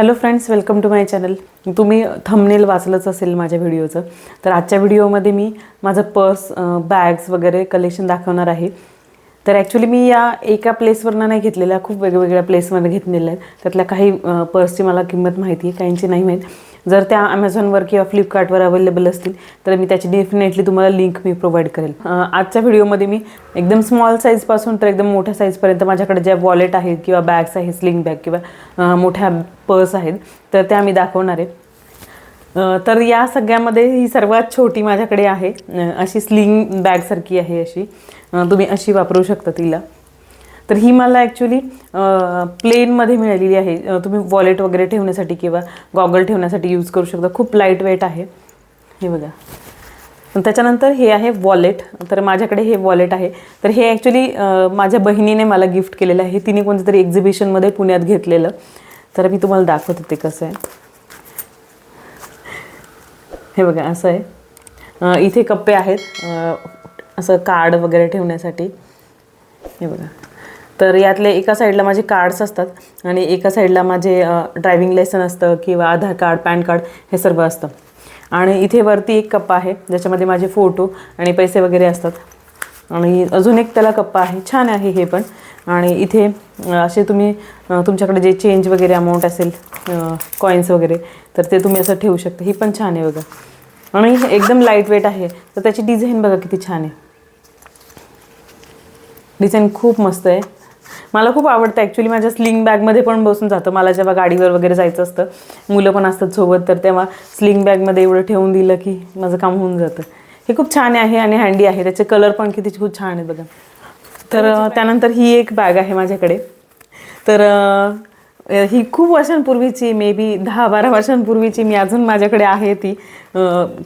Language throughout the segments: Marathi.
Hello friends welcome to my channel तुम्ही थंबनेल वाचलंच असेल माझ्या व्हिडिओचं तर आजच्या व्हिडिओमध्ये मी माझं पर्स बॅग्स वगैरे कलेक्शन दाखवणार आहे. तर ॲक्च्युली मी या एका प्लेसवरनं नाही घेतलेल्या खूप वेगवेगळ्या प्लेसमध्ये घेतलेल्या आहेत. त्यातल्या काही पर्सची मला किंमत माहिती आहे काहींची नाही माहीत. जर त्या अमेझॉनवर किंवा फ्लिपकार्टवर अवेलेबल असतील तर मी त्याची डेफिनेटली तुम्हाला लिंक मी प्रोव्हाइड करेल. आजच्या व्हिडिओमध्ये मी एकदम स्मॉल साईजपासून तर एकदम मोठ्या साईजपर्यंत माझ्याकडे ज्या वॉलेट आहेत किंवा बॅग्स आहेत स्लिंग बॅग किंवा मोठ्या पर्स आहेत तर त्या मी दाखवणार आहे. तर या सगळ्यामध्ये ही सर्वात छोटी माझ्याकडे आहे अशी स्लिंग बॅगसारखी आहे अशी. तुम्ही अशी वापरू शकता तिला. तर ही मला ॲक्च्युली प्लेनमध्ये मिळालेली आहे. तुम्ही वॉलेट वगैरे ठेवण्यासाठी किंवा गॉगल ठेवण्यासाठी यूज करू शकता. खूप लाइट वेट आहे. हे बघा. पण त्याच्यानंतर हे आहे वॉलेट तर माझ्याकडे हे वॉलेट आहे. तर हे ॲक्च्युली माझ्या बहिणीने मला गिफ्ट केलेलं आहे. तिने कोणतं तरी एक्झिबिशनमध्ये पुण्यात घेतलेलं. तर मी तुम्हाला दाखवते ते कसं आहे. हे बघा असं आहे. इथे कप्पे आहेत. असं कार्ड वगैरे ठेवण्यासाठी. हे बघा. तर यातले एका साईडला माझे कार्ड्स असतात आणि एका साईडला माझे ड्रायव्हिंग लायसन असतं किंवा आधार कार्ड पॅन कार्ड हे सर्व असतं. आणि इथे वरती एक कप्पा आहे ज्याच्यामध्ये माझे फोटो आणि पैसे वगैरे असतात. आणि अजून एक त्याला कप्पा आहे छान आहे हे पण. आणि इथे असे तुम्ही तुमच्याकडे जे चेंज वगैरे अमाऊंट असेल कॉईन्स वगैरे तर ते तुम्ही असं ठेवू शकता. ही पण छान आहे बघा. आणि एकदम लाइट वेट आहे. तर त्याची डिझाईन बघा किती छान आहे. डिझाईन खूप मस्त आहे. मला खूप आवडतं ॲक्च्युली माझ्या स्लिंग बॅगमध्ये पण बसून जातं. मला जेव्हा गाडीवर वगैरे जायचं असतं मुलं पण असतात सोबत तर तेव्हा स्लिंग बॅगमध्ये एवढं ठेवून दिलं की माझं काम होऊन जातं. हे खूप छान आहे आणि हँडी आहे. त्याचे कलर पण किती खूप छान आहेत बघा. तर त्यानंतर ही एक बॅग आहे माझ्याकडे. तर ही खूप वर्षांपूर्वीची मे बी दहा बारा वर्षांपूर्वीची मी अजून माझ्याकडे आहे ती.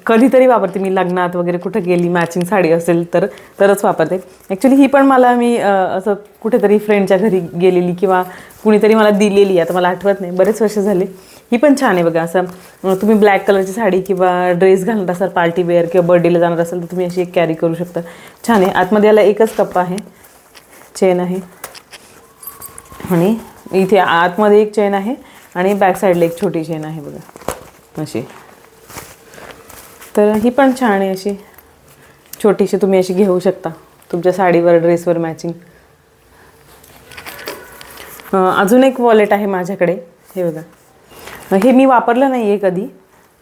कधीतरी वापरते मी लग्नात वगैरे कुठं गेली मॅचिंग साडी असेल तर तरच वापरते. ॲक्च्युली ही पण मला मी असं कुठेतरी फ्रेंडच्या घरी गेलेली किंवा कुणीतरी मला दिलेली आता मला आठवत नाही बरेच वर्ष झाले. ही पण छान आहे बघा असं तुम्ही ब्लॅक कलरची साडी किंवा ड्रेस घालणार असाल पार्टी वेअर किंवा बर्थडेला जाणार असाल तर तुम्ही अशी एक कॅरी करू शकता. छान आहे. आतमध्ये याला एकच कप्पा आहे. चेन आहे. आणि इथे आतमध्ये एक चेन आहे आणि बॅक साईडला एक छोटी चेन आहे बघा. अशी. तर ही पण छान आहे अशी. छोटीशी तुम्ही अशी घेऊ शकता. तुमच्या साडीवर ड्रेसवर मॅचिंग अजून एक वॉलेट आहे माझ्याकडे. हे बघा. हे मी वापरलं नाही आहे कधी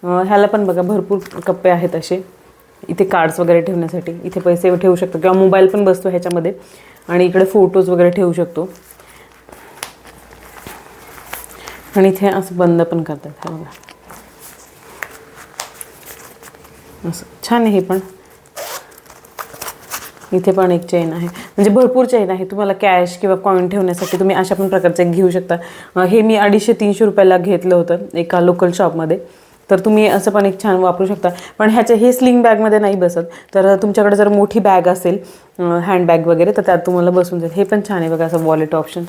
ह्याला पण बघा भरपूर कप्पे आहेत असे. इथे कार्ड्स वगैरे ठेवण्यासाठी. इथे पैसे ठेवू शकतो. किंवा मोबाईल पण बसतो ह्याच्यामध्ये. आणि इकडे फोटोज वगैरे ठेवू शकतो. आणि इथे असं बंद पण करतात हे बघा असं छान आहे हे पण इथे पण एक चेन आहे म्हणजे भरपूर चेन आहे तुम्हाला कॅश किंवा कॉईन ठेवण्यासाठी तुम्ही अशा पण प्रकारचं एक घेऊ शकता हे मी अडीचशे तीनशे रुपयाला घेतलं होतं एका लोकल शॉपमध्ये तर तुम्ही असं पण एक छान वापरू शकता पण ह्याचे हे स्लिंग बॅगमध्ये नाही बसत तर तुमच्याकडे जर मोठी बॅग असेल हँडबॅग वगैरे तर त्यात तुम्हाला बसून जाईल हे पण छान आहे बघा असं वॉलेट ऑप्शन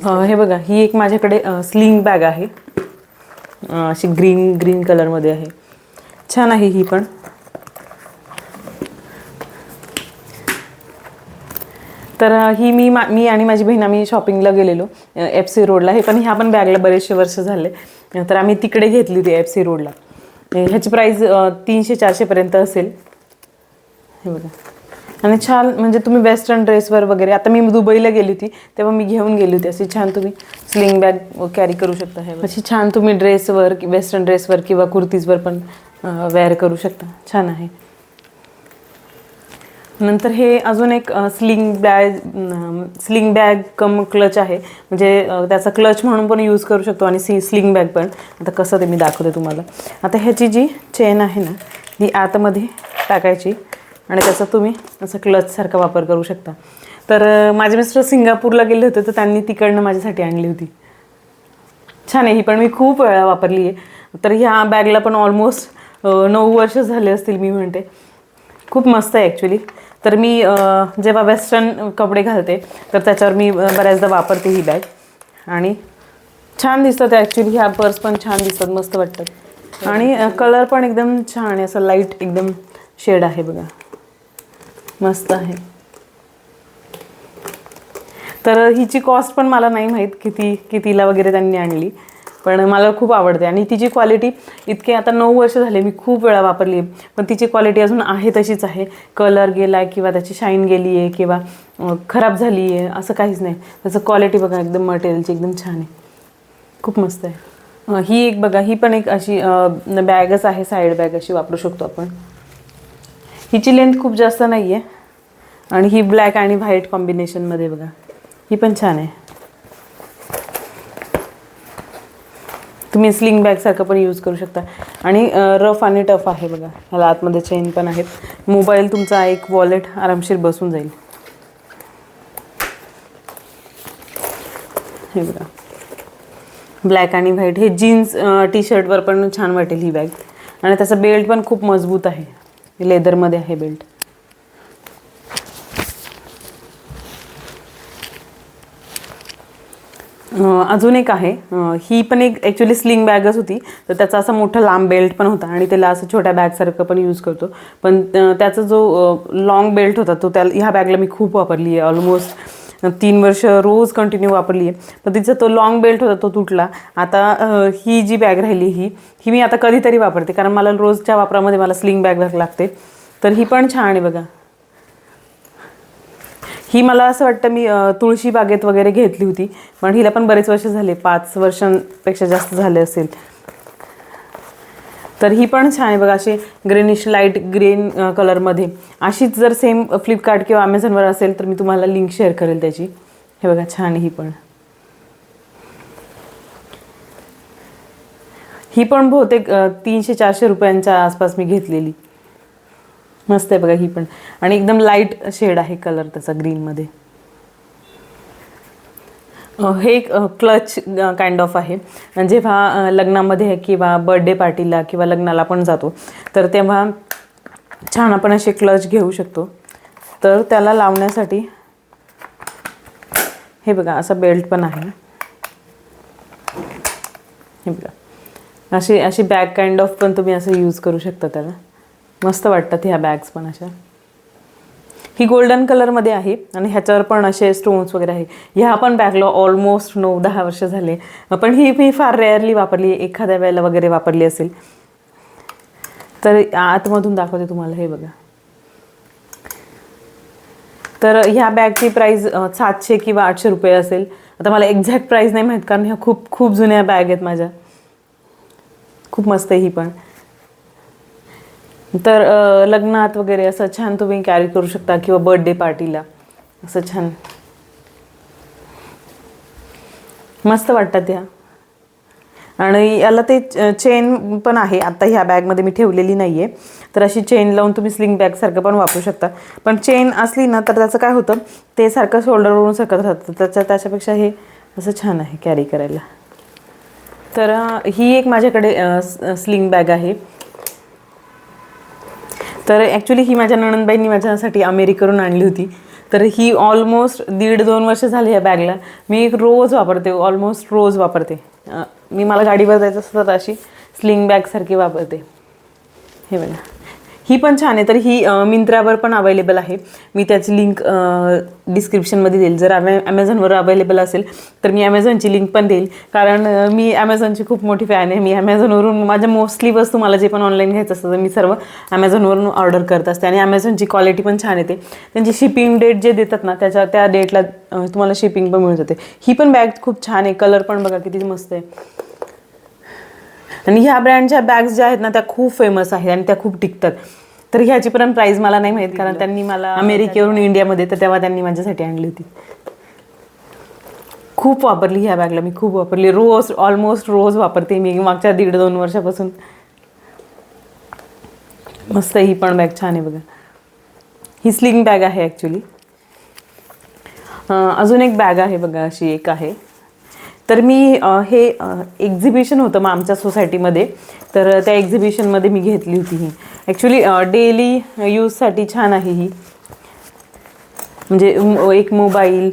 हे बघा ही एक माझ्याकडे स्लिंग बॅग आहे. अशी ग्रीन ग्रीन कलरमध्ये आहे. छान आहे ही पण. तर ही मी मा मी आणि माझी बहीण आम्ही शॉपिंगला गेलेलो एफ सी रोडला हे पण ह्या पण बॅगला बरेचसे वर्ष झाले. तर आम्ही तिकडे घेतली होती एफ सी रोडला ह्याची प्राईस तीनशे चारशेपर्यंत असेल. हे बघा. आणि छान म्हणजे तुम्ही वेस्टर्न ड्रेसवर वगैरे आता मी दुबईला गेली होती तेव्हा मी घेऊन गेली होती. अशी छान तुम्ही स्लिंग बॅग कॅरी करू शकता हे अशी छान तुम्ही ड्रेसवर वेस्टर्न ड्रेसवर किंवा कुर्तीजवर पण वेअर करू शकता. छान आहे. नंतर हे अजून एक sling bag sling bag cum clutch आहे. म्हणजे त्याचा क्लच म्हणून पण यूज करू शकतो आणि सी स्लिंग बॅग पण. आता कसं ते मी दाखवते तुम्हाला. आता ह्याची जी चेन आहे ना ही आतमध्ये टाकायची. आणि त्याचा तुम्ही असं क्लचसारखा वापर करू शकता. तर माझे मिस्टर सिंगापूरला गेले होते तर त्यांनी तिकडनं माझ्यासाठी आणली होती. छान आहे ही पण मी खूप वेळा वापरली आहे तर ह्या बॅगला पण ऑलमोस्ट नऊ वर्ष झाले असतील मी म्हणते. खूप मस्त आहे ॲक्च्युली तर मी जेव्हा वेस्टर्न कपडे घालते तर त्याच्यावर मी बऱ्याचदा वापरते ही बॅग आणि छान दिसतात ॲक्च्युली ह्या पर्स पण छान दिसतात मस्त वाटतात. आणि कलर पण एकदम छान आहे असं लाइट एकदम शेड आहे बघा. मस्त आहे. तर हिची कॉस्ट पण मला नाही माहीत किती कितीला वगैरे त्यांनी आणली. पण मला खूप आवडते आणि तिची क्वालिटी इतके आता नऊ वर्ष झाले मी खूप वेळा वापरली आहे. पण तिची क्वालिटी अजून आहे तशीच आहे. कलर गेला आहे किंवा त्याची शाईन गेली आहे किंवा खराब झाली आहे असं काहीच नाही. त्याचं क्वालिटी बघा एकदम मटेरियलची एकदम छान आहे. खूप मस्त आहे. ही एक बघा ही पण एक अशी बॅगच आहे साईड बॅग अशी वापरू शकतो आपण. हिची लेंथ खूप जास्त नाही आहे आणि ही ब्लॅक आणि व्हाईट कॉम्बिनेशनमध्ये बघा. ही पण छान आहे. तुम्ही स्लिंग बॅगसारखं पण यूज करू शकता. आणि रफ आणि टफ आहे बघा. ह्याला आतमध्ये चेन पण आहेत. मोबाईल तुमचा एक वॉलेट आरामशीर बसून जाईल. हे बघा. ब्लॅक आणि व्हाईट हे जीन्स टी शर्टवर पण छान वाटेल ही बॅग आणि त्याचा बेल्ट पण खूप मजबूत आहे. लेदरमध्ये आहे बेल्ट. अजून एक आहे. ही पण एक ॲक्च्युली स्लिंग बॅगच होती. तर त्याचा असा मोठा लांब बेल्ट पण होता आणि त्याला असं छोट्या बॅगसारखं पण यूज करतो. पण त्याचा जो लाँग बेल्ट होता तो त्या ह्या बॅगला मी खूप वापरली आहे. ऑलमोस्ट तीन वर्ष रोज कंटिन्यू वापरली आहे पण तिचा तो लॉंग बेल्ट होता तो तुटला. आता ही जी बॅग राहिली ही ही मी आता कधीतरी वापरते. कारण मला रोजच्या वापरामध्ये मला स्लिंग बॅग लागते. तर ही पण छान आहे बघा. ही मला असं वाटतं मी तुळशी बागेत वगैरे घेतली होती. पण हिला पण बरेच वर्ष झाले. पाच वर्षांपेक्षा जास्त झाले असेल. तर ही पण छान आहे बघा अशी ग्रेनिश लाइट ग्रीन कलरमध्ये अशीच जर सेम फ्लिपकार्ट किंवा अमेझॉनवर असेल तर मी तुम्हाला लिंक शेअर करेल त्याची. हे बघा छान ही पण. ही पण बहुतेक तीनशे चारशे रुपयांच्या आसपास मी घेतलेली. मस्त आहे बघा ही पण. आणि एकदम लाइट शेड आहे कलर त्याचा ग्रीनमध्ये हे एक क्लच काइंड ऑफ आहे. जेव्हा लग्नामध्ये किंवा बर्थडे पार्टीला किंवा लग्नाला पण जातो तर तेव्हा छान आपण असे क्लच घेऊ शकतो. तर त्याला लावण्यासाठी हे बघा असा बेल्ट पण आहे. हे बघा. अशी अशी बॅग काइंड ऑफ पण तुम्ही असं यूज करू शकता त्याला. मस्त वाटतात ह्या बॅग्स पण अशा. ही गोल्डन कलरमध्ये आहे आणि ह्याच्यावर पण असे स्टोन्स वगैरे आहे. ह्या पण बॅगला ऑलमोस्ट नऊ दहा वर्ष झाले. पण ही मी फार रेअरली वापरली एखाद्या वेळेला वगैरे वापरली असेल. तर आतमधून दाखवते तुम्हाला हे बघा. तर ह्या बॅगची प्राईज सातशे किंवा आठशे रुपये असेल. आता मला एक्झॅक्ट प्राईज नाही माहीत कारण ह्या खूप खूप जुन्या बॅग आहेत माझ्या. खूप मस्त आहे ही पण. तर लग्नात वगैरे असं छान तुम्ही कॅरी करू शकता किंवा बर्थडे पार्टीला असं छान. मस्त वाटतात ह्या आणि याला ते चेन पण आहे. आता ह्या बॅगमध्ये मी ठेवलेली नाही आहे तर अशी चेन लावून तुम्ही स्लिंग बॅगसारखं पण वापरू शकता. पण चेन असली ना तर त्याचं काय होतं? ते सारखं शोल्डरवरून सरकत राहतं. त्याच्या त्याच्यापेक्षा हे असं छान आहे कॅरी करायला. तर ही एक माझ्याकडे स्लिंग बॅग आहे. तर ॲक्च्युली ही माझ्या नणंदबाईंनी माझ्यासाठी अमेरिकेवरून आणली होती. तर ही ऑलमोस्ट दीड दोन वर्ष झाली या बॅगला मी एक रोज वापरते ऑलमोस्ट रोज वापरते. मी मला गाडीवर जायचं असतं अशी स्लिंग बॅगसारखी वापरते. हे बघा. ही पण छान आहे. तर ही मिंत्रावर पण अवेलेबल आहे. मी त्याची लिंक डिस्क्रिप्शनमध्ये देईल. जर ॲमे ॲमेझॉनवर अवेलेबल असेल तर मी ॲमेझॉनची लिंक पण देईल. कारण मी ॲमेझॉनची खूप मोठी फॅन आहे. मी ॲमेझॉनवरून माझ्या मोस्टली वस्तू मला जे पण ऑनलाईन घ्यायचं असतं तर मी सर्व ॲमेझॉनवरून ऑर्डर करत असते. आणि ॲमेझॉनची क्वालिटी पण छान येते. त्यांची शिपिंग डेट जे देतात ना त्याच्या त्या डेटला तुम्हाला शिपिंग पण मिळून जाते. ही पण बॅग खूप छान आहे. कलर पण बघा किती मस्त आहे. आणि ह्या ब्रँडच्या बॅग्स ज्या आहेत ना त्या खूप फेमस आहेत आणि त्या खूप टिकतात. तर ह्याची पण प्राईस मला नाही माहीत कारण त्यांनी मला अमेरिकेवरून इंडियामध्ये तर तेव्हा त्यांनी माझ्यासाठी आणली होती. खूप वापरली ह्या बॅगला मी खूप वापरली. रोज ऑलमोस्ट रोज वापरते मी मागच्या दीड दोन वर्षापासून. मस्त ही पण बॅग छान आहे बघा. ही स्लिंग बॅग आहे ॲक्च्युली अजून एक बॅग आहे बघा अशी एक आहे. तर मी हे एक्झिबिशन होतं मग आमच्या सोसायटीमध्ये तर त्या एक्झिबिशनमध्ये मी घेतली होती ही. ॲक्च्युली डेली यूजसाठी छान आहे ही. म्हणजे एक मोबाईल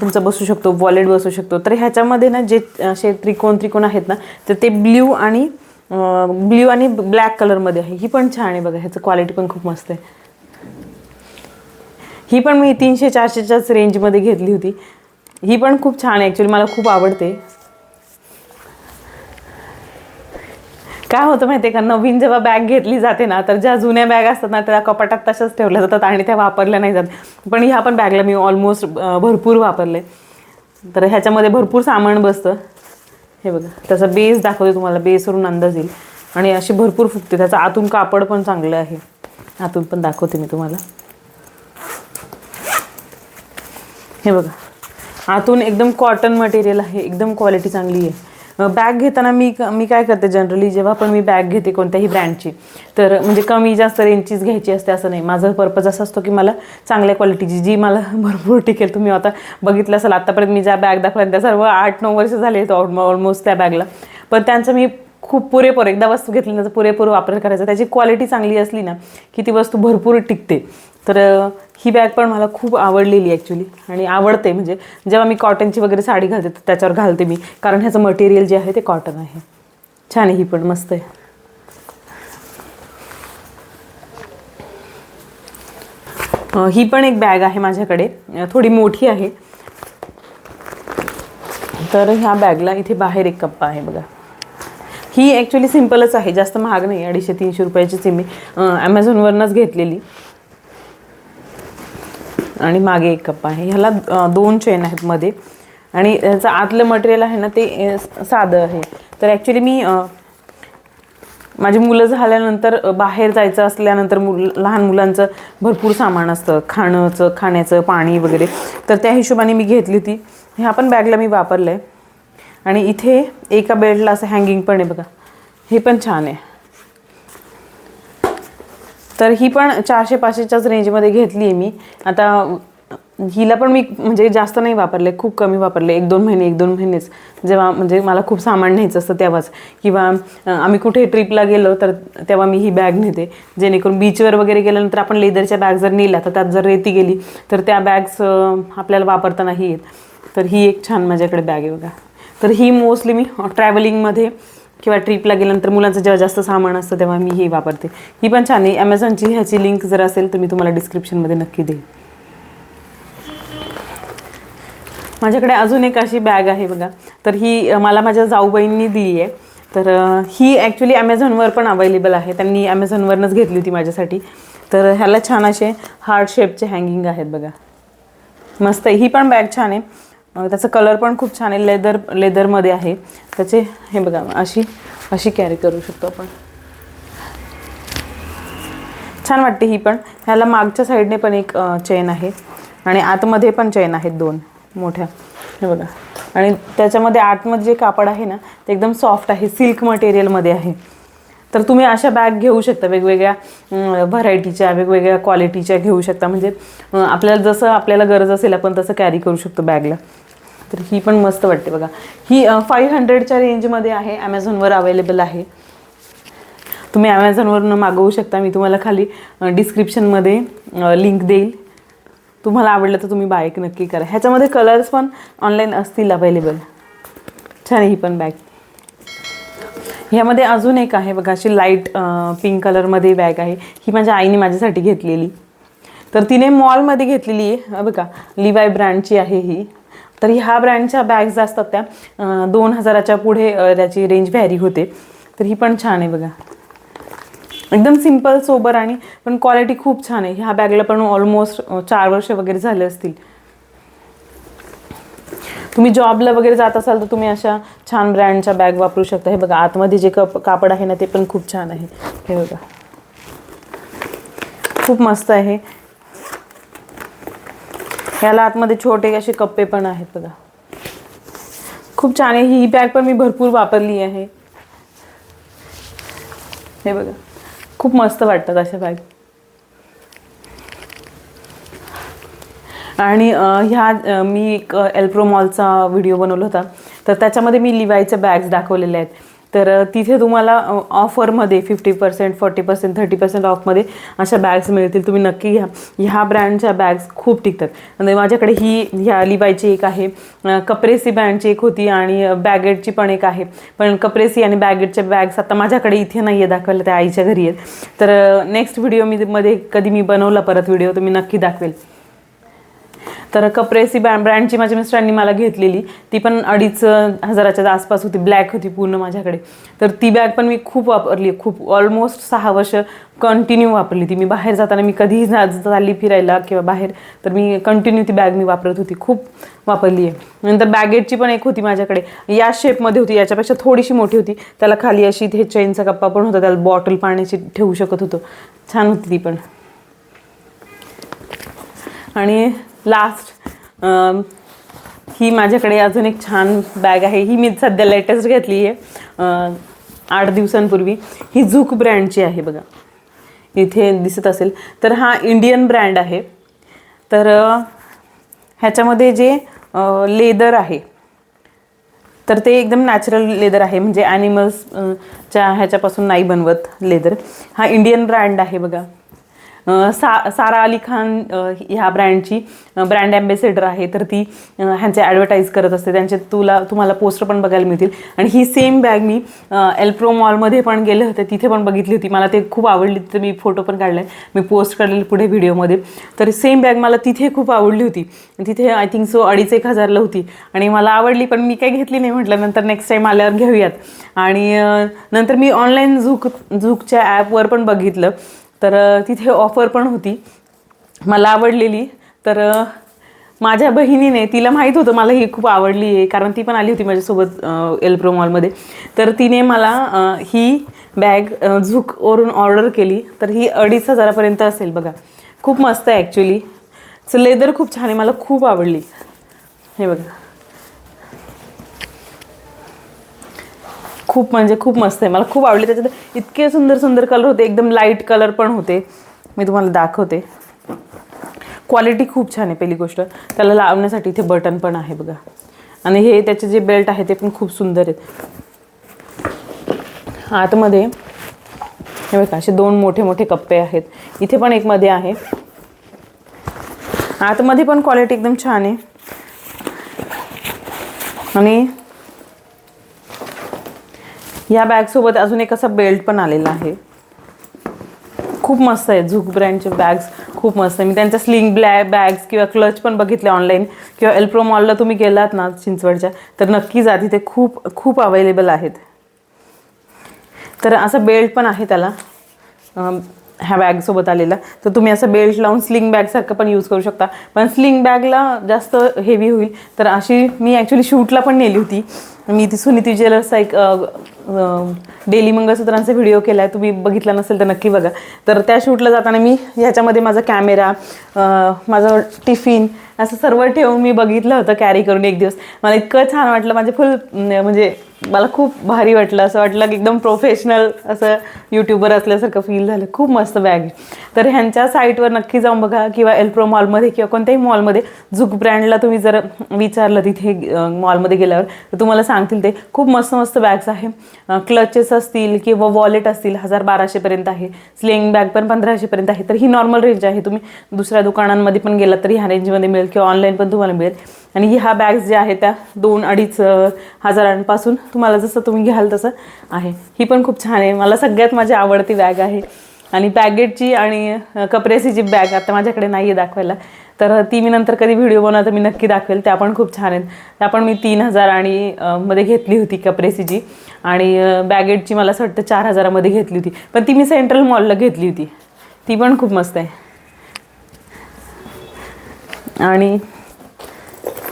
तुमचा बसू शकतो वॉलेट बसू शकतो. तर ह्याच्यामध्ये ना जे असे त्रिकोण त्रिकोण आहेत ना तर ते ब्ल्यू आणि ब्ल्यू आणि ब्लॅक कलरमध्ये आहे. ही पण छान आहे बघा ह्याचं क्वालिटी पण खूप मस्त आहे. ही पण मी तीनशे चारशेच्याच रेंजमध्ये घेतली होती. ही पण खूप छान आहे ॲक्च्युली मला खूप आवडते. काय होतं माहिती आहे का नवीन जेव्हा बॅग घेतली जाते ना तर ज्या जुन्या बॅग असतात ना त्या कपाटात तशाच ठेवल्या जातात आणि त्या वापरल्या नाही जात. पण ह्या पण बॅगला मी ऑलमोस्ट भरपूर वापरले. तर ह्याच्यामध्ये भरपूर सामान बसतं. हे बघा त्याचा बेस दाखवते तुम्हाला बेसवरून अंदाज येईल. आणि अशी भरपूर फुगते त्याचं आतून कापड पण चांगलं आहे. आतून पण दाखवते मी तुम्हाला. हे बघा आतून एकदम कॉटन मटेरियल आहे एकदम क्वालिटी चांगली आहे. बॅग घेताना मी मी काय करते जनरली जेव्हा पण मी बॅग घेते कोणत्याही ब्रँडची तर म्हणजे कमी जास्त रेंजचीच घ्यायची असते असं नाही. माझा पर्पज असा असतो की मला चांगल्या क्वालिटीची जी मला भरपूर टिकेल. तुम्ही आता बघितलं असेल आत्तापर्यंत मी ज्या बॅग दाखवल्या त्या सर्व आठ नऊ वर्ष झाले ऑलमोस्ट त्या बॅगला पण त्यांचं मी खूप पुरेपूर एकदा वस्तू घेतली ना तर पुरेपूर वापर करायचा. त्याची क्वालिटी चांगली असली ना की ती वस्तू भरपूर टिकते. तर ही बॅग पण मला खूप आवडलेली ॲक्च्युली आणि आवडते म्हणजे जेव्हा मी कॉटनची वगैरे साडी घालते तर त्याच्यावर घालते मी. कारण ह्याचं मटेरियल जे आहे ते कॉटन आहे. छान आहे ही पण मस्त आहे. ही पण एक बॅग आहे माझ्याकडे. थोडी मोठी आहे. तर ह्या बॅगला इथे बाहेर एक कप्पा आहे बघा. ही ॲक्च्युली सिम्पलच आहे जास्त महाग नाही अडीचशे तीनशे रुपयाचीच मी. ॲमेझॉनवरनंच घेतलेली. आणि मागे एक कप्पा आहे. ह्याला दोन चेन आहेत मध्ये. आणि ह्याचं आतलं मटेरियल आहे ना ते साधं आहे. तर ॲक्च्युली मी माझी मुलं झाल्यानंतर बाहेर जायचं असल्यानंतर मुल लहान मुलांचं भरपूर सामान असतं. खाणंचं खाण्याचं पाणी वगैरे. तर त्या हिशोबाने मी घेतली ती. ह्या पण बॅगला मी वापरलं आहे आणि इथे एका बेल्टला असं हँगिंग पण आहे बघा. हे पण छान आहे. तर ही पण चारशे पाचशेच्याच रेंजमध्ये घेतली आहे मी. आता हिला पण मी म्हणजे जास्त नाही वापरले खूप कमी वापरले एक दोन महिने एक दोन महिनेच. जेव्हा म्हणजे मला खूप सामान न्यायचं असतं तेव्हाच. किंवा आम्ही कुठे ट्रिपला गेलो तर तेव्हा मी ही बॅग नेते. जेणेकरून बीचवर वगैरे गेल्यानंतर आपण लेदरच्या बॅग जर नेल्या तर त्यात जर रेती गेली तर त्या बॅग्स आपल्याला वापरता नाही येत. तर ही एक छान माझ्याकडे बॅग आहे बघा. तर ही मोस्टली मी ट्रॅव्हलिंगमध्ये किंवा ट्रिपला गेल्यानंतर मुलांचं जेव्हा जास्त सामान असतं तेव्हा मी ही वापरते. ही पण छान आहे. ॲमेझॉनची ह्याची लिंक जर असेल तर मी तुम्हाला डिस्क्रिप्शनमध्ये नक्की देईन. माझ्याकडे अजून एक अशी बॅग आहे बघा. तर ही मला माझ्या जाऊबाईंनी दिली आहे. तर ही ॲक्च्युली ॲमेझॉनवर पण अवेलेबल आहे. त्यांनी ॲमेझॉनवरनंच घेतली होती माझ्यासाठी. तर ह्याला छान असे हार्ट शेपचे हँगिंग आहेत बघा. मस्त आहे. ही पण बॅग छान आहे. त्याचा कलर पण खूप छान आहे. लेदर लेदरमध्ये आहे. त्याचे हे बघा अशी अशी कॅरी करू शकतो आपण. छान वाटते ही पण. ह्याला मागच्या साईडने पण एक चेन आहे. आणि आतमध्ये पण चेन आहेत दोन मोठ्या. हे बघा. आणि त्याच्यामध्ये आतमध्ये जे कापड आहे ना ते एकदम सॉफ्ट आहे. सिल्क मटेरियलमध्ये आहे. तर तुम्ही अशा बॅग घेऊ शकता. वेगवेगळ्या व्हरायटीच्या वेगवेगळ्या क्वालिटीच्या घेऊ शकता. म्हणजे आपल्याला जसं आपल्याला गरज असेल आपण तसं कॅरी करू शकतो बॅगला तर ही पण मस्त वाटते बघा. ही फाईव्ह हंड्रेडच्या रेंजमध्ये आहे ॲमेझॉनवर अवेलेबल आहे. तुम्ही ॲमेझॉनवरून मागवू शकता. मी तुम्हाला खाली डिस्क्रिप्शनमध्ये लिंक देईल. तुम्हाला आवडलं तर तुम्ही बाईक नक्की करा. ह्याच्यामध्ये कलर्स पण ऑनलाईन असतील अवेलेबल छान ही पण बॅग ह्यामध्ये अजून एक आहे बघा अशी लाइट पिंक कलरमध्ये बॅग आहे. ही माझ्या आईने माझ्यासाठी घेतलेली. तर तिने मॉलमध्ये घेतलेली आहे. बघा लिवाय ब्रँडची आहे ही. तर ह्या ब्रँडच्या बॅग्स असतात त्या. दोन हजाराच्या पुढे त्याची रेंज व्हॅरी होते. तर ही पण छान आहे बघा. एकदम सिंपल सोबर आणि पण क्वालिटी खूप छान आहे. ह्या बॅगला पण ऑलमोस्ट चार वर्ष वगैरे झाले असतील. तुम्ही जॉबला वगैरे जात असाल तर तुम्ही अशा छान ब्रँडच्या बॅग वापरू शकता. हे बघा आतमध्ये जे कप कापड आहे ना ते पण खूप छान आहे. हे बघा. खूप मस्त आहे. ह्याला आतमध्ये छोटे असे कप्पे पण आहेत बघा. खूप छान आहे. ही बॅग पण मी भरपूर वापरली आहे. हे बघा. खूप मस्त वाटतात अशा बॅग. आणि ह्या मी एक एल्प्रो मॉलचा व्हिडिओ बनवला होता. तर त्याच्यामध्ये मी लिवायच्या बॅग्स दाखवलेल्या आहेत. तर तिथे तुम्हाला ऑफरमध्ये fifty percent forty percent thirty percent ऑफमध्ये अशा बॅग्स मिळतील. तुम्ही नक्की घ्या. ह्या ब्रँडच्या बॅग्स खूप टिकतात. म्हणजे माझ्याकडे ही ह्या लिवायची एक आहे. कपरेसी ब्रँडची एक होती आणि बॅगेटची पण एक आहे. पण कपरेसी आणि बॅगेटच्या बॅग्स आता माझ्याकडे इथे नाही आहे दाखवलं त्या आईच्या घरी आहेत. तर नेक्स्ट व्हिडिओ मी मध्ये कधी मी बनवला परत व्हिडिओ तर मी नक्की दाखवेल. तर कप्रेसी ब्रँड ब्रँडची माझ्या मिस्टरांनी मला घेतलेली. ती पण अडीच हजाराच्या आसपास होती. ब्लॅक होती पूर्ण माझ्याकडे. तर ती बॅग पण मी खूप वापरली. खूप ऑलमोस्ट सहा वर्ष कंटिन्यू वापरली ती. मी बाहेर जाताना मी कधीही जा चालली फिरायला किंवा बाहेर तर मी कंटिन्यू ती बॅग मी वापरत होती. खूप वापरली आहे. नंतर बॅगेटची पण एक होती माझ्याकडे. या शेपमध्ये होती. याच्यापेक्षा थोडीशी मोठी होती. त्याला खाली अशी हे चेनचा कप्पा पण होता. त्याला बॉटल पाण्याची ठेवू शकत होतो. छान होती ती पण. आणि लास्ट um, ही माझ्याकडे अजून एक छान बॅग आहे. ही मी सध्या लेटेस्ट घेतली आहे. Uh, आठ दिवसांपूर्वी. ही झुक ब्रँडची आहे बघा. इथे दिसत असेल. तर हा इंडियन ब्रँड आहे. तर uh, ह्याच्यामध्ये जे uh, लेदर आहे तर ते एकदम नॅचरल लेदर आहे. म्हणजे ॲनिमल्सच्या ह्याच्यापासून नाही बनवत लेदर हा इंडियन ब्रँड आहे बघा. सा सारा अली खान ह्या ब्रँडची ब्रँड ॲम्बेसेडर आहे तर ती ह्यांचे ॲडव्हर्टाईज करत असते. त्यांचे तुला तुम्हाला पोस्टर पण बघायला मिळतील. आणि ही सेम बॅग मी एल्प्रो मॉलमध्ये पण गेले होते तिथे पण बघितली होती. मला ते खूप आवडली तर मी फोटो पण काढले. मी पोस्ट काढलेले पुढे व्हिडिओमध्ये. तर सेम बॅग मला तिथे खूप आवडली होती. तिथे आय थिंक सो अडीच एक हजारला होती. आणि मला आवडली पण मी काही घेतली नाही म्हटलं. नंतर नेक्स्ट टाईम आल्यावर घेऊयात. आणि नंतर मी ऑनलाईन झुक झुकच्या ॲपवर पण बघितलं. तर तिथे ऑफर पण होती. मला आवडलेली. तर माझ्या बहिणीने तिला माहीत होतं मला ही खूप आवडली आहे कारण ती पण आली होती माझ्यासोबत एल्प्रो मॉलमध्ये तर तिने मला ही बॅग झुकवरून ऑर्डर केली. तर ही अडीच हजारापर्यंत असेल बघा. खूप मस्त आहे ॲक्च्युली लेदर खूप छान आहे मला खूप आवडली. हे बघा. खूप म्हणजे खूप मस्त आहे. मला खूप आवडले. त्याच्यात इतके सुंदर सुंदर कलर होते. एकदम लाइट कलर पण होते. मी तुम्हाला दाखवते. क्वालिटी खूप छान आहे पहिली गोष्ट. त्याला लावण्यासाठी इथे बटन पण आहे बघा. आणि हे त्याचे जे बेल्ट आहे ते पण खूप सुंदर आहेत. आतमध्ये हे बघा असे दोन मोठे मोठे कप्पे आहेत. इथे पण एक मध्ये आहे. आतमध्ये पण क्वालिटी एकदम छान आहे. आणि ह्या बॅगसोबत अजून एक असा बेल्ट पण आलेला आहे. खूप मस्त आहे झुक ब्रँडचे बॅग्स खूप मस्त. आहे मी त्यांच्या स्लिंग ब्लॅ बॅग्स किंवा क्लच पण बघितले ऑनलाईन किंवा एल्प्रो मॉलला तुम्ही गेलात ना चिंचवडच्या तर नक्की जा तिथे. खूप खूप अवेलेबल आहेत. तर असा बेल्ट पण आहे त्याला. ह्या बॅगसोबत आलेला. तर तुम्ही असं बेल्ट लावून स्लिंग बॅगसारखं पण यूज करू शकता. पण स्लिंग बॅगला जास्त हेवी होईल. तर अशी मी ॲक्च्युली शूटला पण नेली होती. मी ती सुनीती ज्वेलर्सचा एक डेली मंगळसूत्रांचा व्हिडिओ केला आहे तुम्ही बघितला नसेल तर नक्की बघा. तर त्या शूटला जाताना मी ह्याच्यामध्ये माझा कॅमेरा माझं टिफिन असं सर्व ठेवून मी बघितलं होतं कॅरी करून एक दिवस. मला इतकं छान वाटलं. माझे फुल म्हणजे मला खूप भारी वाटलं. असं वाटलं की एकदम प्रोफेशनल असं यूट्यूबर असल्यासारखं फील झालं. खूप मस्त बॅग आहे. तर ह्यांच्या साईटवर नक्की जाऊन बघा किंवा एल्प्रो मॉलमध्ये किंवा कोणत्याही मॉलमध्ये झुक ब्रँडला तुम्ही जर विचारलं तिथे मॉलमध्ये गेल्यावर तर तुम्हाला सांगतील ते. खूप मस्त मस्त बॅग्स आहे. क्लचेस असतील किंवा वॉलेट असतील हजार बाराशेपर्यंत आहे. स्लिंग बॅग पण पंधराशेपर्यंत आहे. तर ही नॉर्मल रेंज आहे. तुम्ही दुसऱ्या दुकानांमध्ये पण गेलात तर ह्या रेंजमध्ये मिळेल किंवा ऑनलाईन पण तुम्हाला मिळेल. आणि ह्या बॅग्स ज्या आहेत त्या दोन अडीच हजारांपासून तुम्हाला जसं तुम्ही घ्याल तसं आहे. ही पण खूप छान आहे. मला सगळ्यात माझी आवडती बॅग आहे. आणि बॅगेटची आणि अं, कपरेसीची बॅग आता माझ्याकडे नाही आहे दाखवायला. तर ती मी नंतर कधी व्हिडिओ बनवतो मी नक्की दाखवेल. त्या पण खूप छान आहेत. त्या पण मी तीन हजार आणि मध्ये घेतली होती कपरेसीची आणि बॅगेटची मला असं वाटतं चार हजारामध्ये घेतली होती. पण ती मी सेंट्रल मॉलला घेतली होती. ती पण खूप मस्त आहे. आणि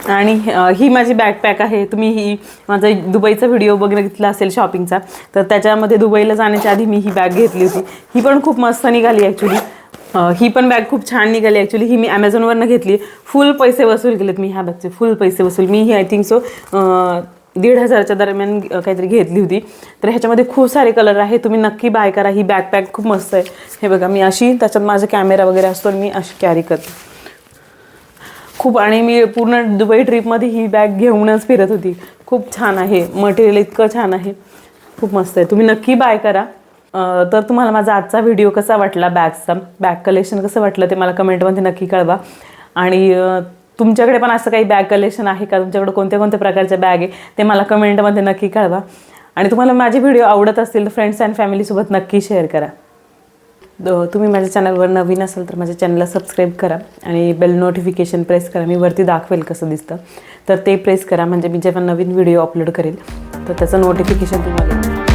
आणि ही माझी बॅकपॅक आहे. तुम्ही ही माझा दुबईचा व्हिडिओ बघितला असेल शॉपिंगचा तर त्याच्यामध्ये दुबईला जाण्याच्या आधी मी ही बॅग घेतली होती. ही पण खूप मस्त निघाली ॲक्च्युली ही पण बॅग खूप छान निघाली ॲक्च्युली ही मी ॲमेझॉनवरनं घेतली. फुल पैसे वसूल केलेत मी ह्या बॅगचे फुल पैसे वसूल. मी ही आय थिंक सो दीड हजारच्या दरम्यान काहीतरी घेतली होती. तर ह्याच्यामध्ये खूप सारे कलर आहे तुम्ही नक्की बाय करा. ही बॅकपॅक खूप मस्त आहे. हे बघा मी अशी त्याच्यात माझा कॅमेरा वगैरे असतो आणि मी अशी कॅरी करते. खूप आणि मी पूर्ण दुबई ट्रिपमध्ये ही बॅग घेऊनच फिरत होती. खूप छान आहे. मटेरियल इतकं छान आहे. खूप मस्त आहे. तुम्ही नक्की बाय करा. तर तुम्हाला माझा आजचा व्हिडिओ कसा वाटला बॅगचा बॅग कलेक्शन कसं वाटलं ते मला कमेंटमध्ये नक्की कळवा. आणि तुमच्याकडे पण असं काही बॅग कलेक्शन आहे का? तुमच्याकडे कोणत्या कोणत्या प्रकारच्या बॅग आहे ते मला कमेंटमध्ये नक्की कळवा. आणि तुम्हाला माझे व्हिडिओ आवडत असतील तर फ्रेंड्स अँड फॅमिलीसोबत नक्की शेअर करा. तुम्ही माझ्या चॅनलवर नवीन असाल तर माझ्या चॅनलला सबस्क्राईब करा आणि बेल नोटिफिकेशन प्रेस करा. मी वरती दाखवेल कसं दिसतं. तर ते प्रेस करा. म्हणजे मी जेव्हा नवीन व्हिडिओ अपलोड करेल तर त्याचं नोटिफिकेशन तुम्हाला